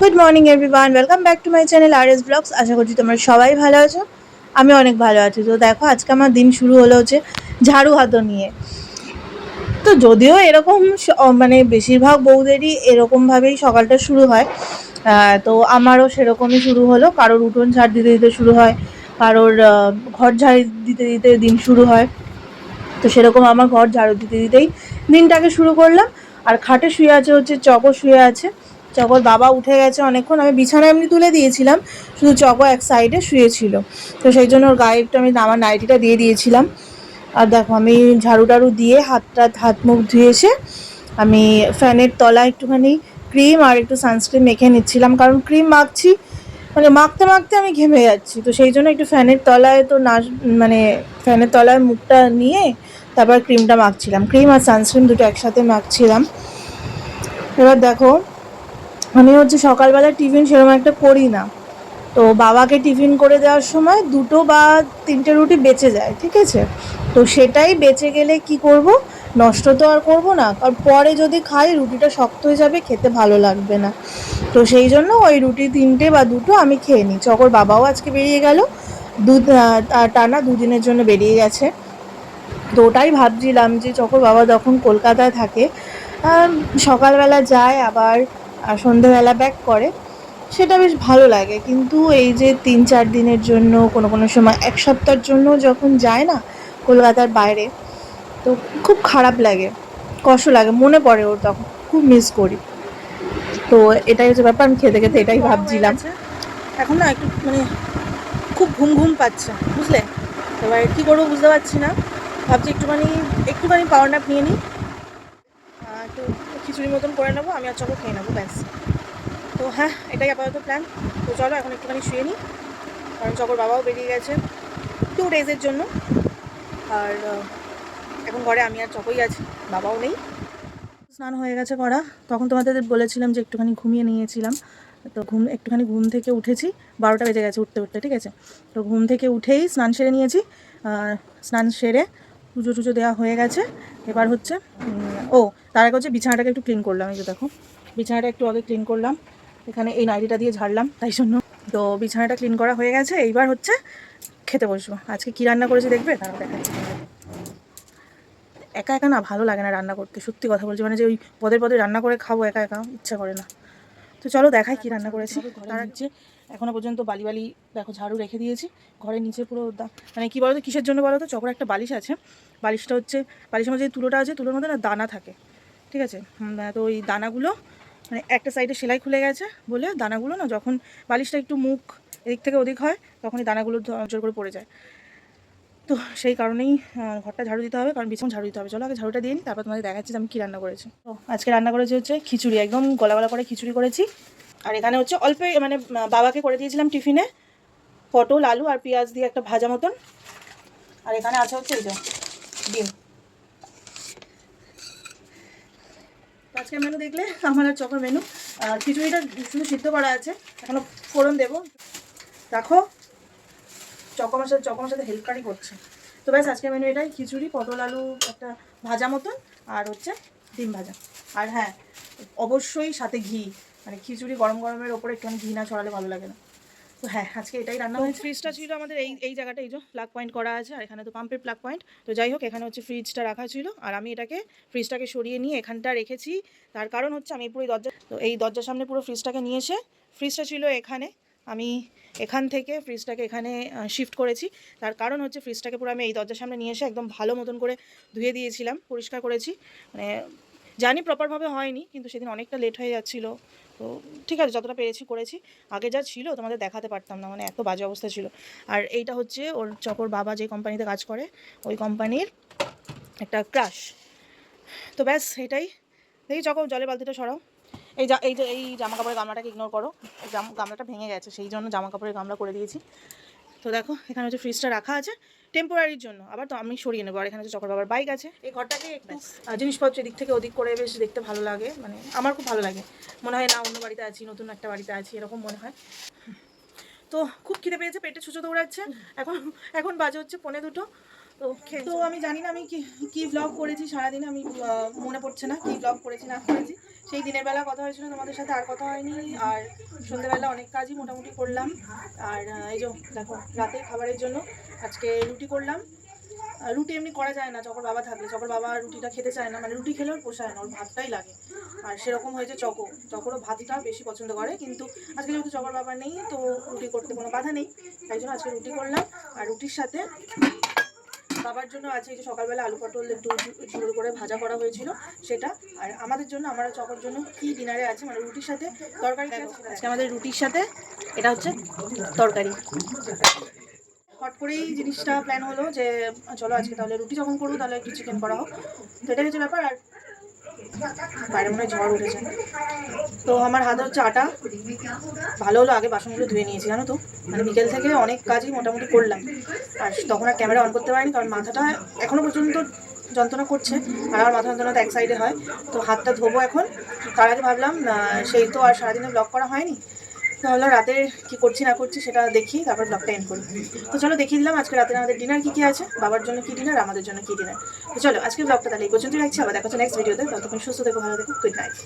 Good morning everyone welcome back to my channel R S blogs আশা করছি তোমরা সবাই ভালো আছো। আমি অনেক ভালো আছি। তো দেখো, আজকে আমার দিন শুরু হলো হচ্ছে ঝাড়ু হাতো নিয়ে। তো যদিও এরকম মানে বেশিরভাগ বউদেরই এরকমভাবেই সকালটা শুরু হয়। তো আমারও সেরকমই শুরু হলো। কারোর উঠোন ঝাড় দিতে দিতে শুরু হয়, কারোর ঘর ঝাড় দিতে দিতে দিন শুরু হয়। তো সেরকম আমার ঘর ঝাড়ু দিতে দিতেই দিনটাকে শুরু করলাম। আর খাটে শুয়ে আছে হচ্ছে চকো শুয়ে আছে। চকর বাবা উঠে গেছে অনেকক্ষণ। আমি বিছানা এমনি তুলে দিয়েছিলাম, শুধু চকো এক সাইডে শুয়েছিল তো সেই জন্য ওর গায়ে একটু আমি আমার নাইটিটা দিয়ে দিয়েছিলাম। আর দেখো, আমি ঝাড়ু টাড়ু দিয়ে হাতটা হাত মুখ ধুয়ে এসে আমি ফ্যানের তলায় একটুখানি ক্রিম আর একটু সানস্ক্রিন মেখে নিচ্ছিলাম। কারণ ক্রিম মাখছি মানে মাখতে মাখতে আমি ঘেমে যাচ্ছি। তো সেই জন্য একটু ফ্যানের তলায় তো না মানে ফ্যানের তলায় মুখটা নিয়ে তারপর ক্রিমটা মাখছিলাম। ক্রিম আর সানস্ক্রিন দুটো একসাথে মাখছিলাম। এবার দেখো আমি হচ্ছে সকালবেলা টিফিন সেরকম একটা করি না। তো বাবাকে টিফিন করে দেওয়ার সময় দুটো বা তিনটে রুটি বেঁচে যায়, ঠিক আছে? তো সেটাই বেঁচে গেলে কি করব? নষ্ট তো আর করব না। কারণ পরে যদি খাই, রুটিটা শক্ত হয়ে যাবে, খেতে ভালো লাগবে না। তো সেই জন্য ওই রুটি তিনটে বা দুটো আমি খেয়ে নিই। চকর বাবাও আজকে বেরিয়ে গেল। দু টানা দুদিনের জন্য বেরিয়ে গেছে। তো ওটাই ভাবছিলাম যে চকর বাবা যখন কলকাতায় থাকে সকালবেলা যায়, আবার সন্ধেবেলা ব্যাক করে সেটা বেশ ভালো লাগে। কিন্তু এই যে তিন চার দিনের জন্য কোনো কোনো সময় এক সপ্তাহের জন্য যখন যায় না কলকাতার বাইরে তো খুব খারাপ লাগে কষ্ট লাগে মনে পড়ে ওর তখন খুব মিস করি। তো এটাই হচ্ছে ব্যাপার আমি খেতে খেতে এটাই ভাবছিলাম। এখন না একটু মানে খুব ঘুম ঘুম পাচ্ছে বুঝলে? এবার কী করব বুঝতে পারছি না। ভাবছি একটুখানি একটুখানি পাওয়ার নাপ নিয়ে নিই। আহ, একটু খিচুড়ি মতন করে নেব, আমি আর চকো খেয়ে নেব, ব্যাস। তো হ্যাঁ এটাই আপাতত প্ল্যান তো চলো, এখন একটুখানি শুয়ে নিই কারণ চকর বাবাও বেরিয়ে গেছে টু ডেজের জন্য। আর এখন ঘরে আমি আর চকই আছি, বাবাও নেই। স্নান হয়ে গেছে করা। তখন তোমাদের বলেছিলাম যে একটুখানি ঘুমিয়ে নিয়েছিলাম। তো ঘুম, একটুখানি ঘুম থেকে উঠেছি। বারোটা বেজে গেছে উঠতে উঠতে, ঠিক আছে? তো ঘুম থেকে উঠেই স্নান সেরে নিয়েছি। স্নান সেরে পুজো টুজো দেওয়া হয়ে গেছে। এবার হচ্ছে ও, তার আগে হচ্ছে বিছানাটাকে একটু ক্লিন করলাম, এই যে দেখো। বিছানাটা একটু আগে ক্লিন করলাম। এখানে এই নাইটিটা দিয়ে ঝাড়লাম, তাই জন্য। তো বিছানাটা ক্লিন করা হয়ে গেছে, এইবার হচ্ছে খেতে বসবো। আজকে কি রান্না করেছি দেখবে? তারা দেখাচ্ছি একা একা না, ভালো লাগে না রান্না করতে, সত্যি কথা বলছি। মানে যে ওই পদে পদে রান্না করে খাব, একা একা, ইচ্ছা করে না। তো চলো দেখাই কি রান্না করেছি। তার হচ্ছে এখনও পর্যন্ত বালি বালি, দেখো ঝাড়ু রেখে দিয়েছি। ঘরের নিচে পুরো মানে কি বলতো, কিসের জন্য বলো তো চকর একটা বালিশ আছে। বালিশটা হচ্ছে, বালিশের মধ্যে যে তুলোটা আছে, তুলোর মধ্যে না দানা থাকে। ঠিক আছে? তো ওই দানাগুলো মানে একটা সাইডে সেলাই খুলে গেছে বলে দানাগুলো না যখন বালিশটা একটু মুখ এদিক থেকে ওদিক হয় তখন এই দানাগুলো জোর করে পড়ে যায়। তো সেই কারণেই ঘরটা ঝাড়ু দিতে হবে, কারণ বিছানা ঝাড়ু দিতে হবে। চলো আগে ঝাড়ুটা দিয়ে নিই তারপর তোমাদের দেখাচ্ছি আমি কী রান্না করেছি। তো আজকে রান্না করেছি হচ্ছে খিচুড়ি, একদম গলা গলা করে খিচুড়ি করেছি। আর এখানে হচ্ছে অল্প মানে বাবাকে করে দিয়েছিলাম টিফিনে। পটল, আলু আর পেঁয়াজ দিয়ে একটা ভাজা মতন। আর এখানে আছে হচ্ছে এই যে ডিম। আজকের মেনু দেখলে আমার আর মেনু আর খিচুড়িটা শুধু সিদ্ধ করা আছে। এখনও ফোড়ন দেবো। রাখো। চকমার সাথে চকমার সাথে হেল্পকারই করছে। তো ব্যাস, আজকের মেনু এটাই। খিচুড়ি, পটল, আলু, একটা ভাজা মতন। আর হচ্ছে ডিম ভাজা। আর হ্যাঁ অবশ্যই সাথে ঘি। মানে খিচুড়ি গরম গরমের ওপরে একটু ঘি না ছড়ালে ভালো লাগে না। তো হ্যাঁ আজকে এটাই রান্না হয়েছে। ফ্রিজটা ছিল আমাদের এই এই জায়গাটা এই যে প্লাগ পয়েন্ট করা আছে আর এখানে তো পাম্পের প্লাগ পয়েন্ট তো যাই হোক এখানে হচ্ছে ফ্রিজটা রাখা ছিল আর আমি এটাকে ফ্রিজটাকে সরিয়ে নিয়ে এখানটা রেখেছি। তার কারণ হচ্ছে আমি পুরো দরজা তো এই দরজার সামনে পুরো ফ্রিজটাকে নিয়ে এসে ফ্রিজটা ছিল এখানে। আমি এখান থেকে ফ্রিজটাকে এখানে শিফট করেছি। তার কারণ হচ্ছে ফ্রিজটাকে পুরো আমি এই দরজার সামনে নিয়ে এসে একদম ভালো মতন করে ধুয়ে দিয়েছিলাম পরিষ্কার করেছি। মানে জানি প্রপারভাবে হয়নি, কিন্তু সেদিন অনেকটা লেট হয়ে যাচ্ছিল। তো ঠিক আছে, যতটা পেরেছি করেছি। আগে যা ছিল তোমাদের দেখাতে পারতাম না মানে এত বাজে অবস্থা ছিল। আর এইটা হচ্ছে ওর চকর বাবা যে কোম্পানিতে কাজ করে, ওই কোম্পানির একটা ক্রাশ তো ব্যাস, এটাই। দেখি চকো, জলে বালতিটা সরাও। এই যা এই যে, এই জামা কাপড়ের গামলাটাকে ইগনোর করো। গামলাটা ভেঙে গেছে, সেই জন্য জামা কাপড়ের গামলা করে দিয়েছি। তো দেখো, এখানে হচ্ছে ফ্রিজটা রাখা আছে। টেম্পোরারির জন্য। আবার তো আমি সরিয়ে নেব। আর এখানে হচ্ছে চকর বাবার বাইক আছে। এই ঘরটাকে একটু জিনিসপত্র এদিক থেকে ওদিক করে বেশ দেখতে ভালো লাগে। মানে আমার খুব ভালো লাগে। মনে হয় না অন্য বাড়িতে আছি নতুন একটা বাড়িতে আছি এরকম মনে হয়। তো খুব খিদে পেয়েছে পেটে ছুঁচো দৌড়াচ্ছে। এখন এখন বাজে হচ্ছে পনে দুটো। তো তো আমি জানি না আমি কি কি ব্লগ করেছি সারাদিন আমি মনে পড়ছে না কি ব্লগ করেছি না করেছি। সেই দিনের বেলা কথা হয়েছিল, তোমাদের সাথে আর কথা হয়নি। আর সন্ধ্যেবেলা অনেক কাজই মোটামুটি করলাম। আর এই যে দেখো রাতে খাবারের জন্য আজকে রুটি করলাম। রুটি এমনি করা যায় না যখন বাবা থাকলে। যখন বাবা রুটিটা খেতে চায় না মানে রুটি খেলেও পোষায় না, ওর ভাতটাই লাগে। আর সেরকম হয়েছে চকো। চকরও ভাতটা বেশি পছন্দ করে, কিন্তু আজকে যেহেতু চকর বাবা নেই, তো রুটি করতে কোনো বাধা নেই। তাই জন্য আজকে রুটি করলাম। আর রুটির সাথে বাবার জন্য আছে এই যে সকালবেলা আলু পটল একটু ঝুড়ো করে ভাজা করা হয়েছিল সেটা। আর আমাদের জন্য আমার চকর জন্য কি ডিনারে আছে মানে রুটির সাথে তরকারি আজকে আমাদের রুটির সাথে এটা হচ্ছে তরকারি। হট করেই জিনিসটা প্ল্যান হলো যে চলো আজকে তাহলে রুটি যখন করব তাহলে একটু চিকেন করা হোক। তো এটাই হচ্ছে ব্যাপার আর বাইরে মনে হয় ঝড় উঠেছে। তো আমার হাত হচ্ছে আটা। ভালো হলো, আগে বাসনগুলো ধুয়ে নিয়েছি, জানো তো? মানে বিকেল থেকে অনেক কাজই মোটামুটি করলাম। আর তখন আর ক্যামেরা অন করতে পারিনি, কারণ মাথাটা এখনও পর্যন্ত যন্ত্রণা করছে, আর আমার মাথা যন্ত্রণা তো এক সাইডে হয়। তো হাতটা ধোবো এখন। তার আগে ভাবলাম সেই তো আর সারাদিনে ব্লগ করা হয়নি। তাহলে রাতে কি করছি না করছি সেটা দেখি, তারপর ব্লগটা এন্ড করি। তো চলো দেখিয়ে দিলাম, আজকে রাতে আমাদের ডিনার কি কি আছে, বাবার জন্য কি ডিনার আমাদের জন্য কি ডিনার তো চলো আজকে ব্লগটা তাহলে এই পর্যন্তই রাখছি, আবার দেখো নেক্সট ভিডিওতে ততক্ষণ সুস্থ থেকো, ভালো থেকো গুড নাইট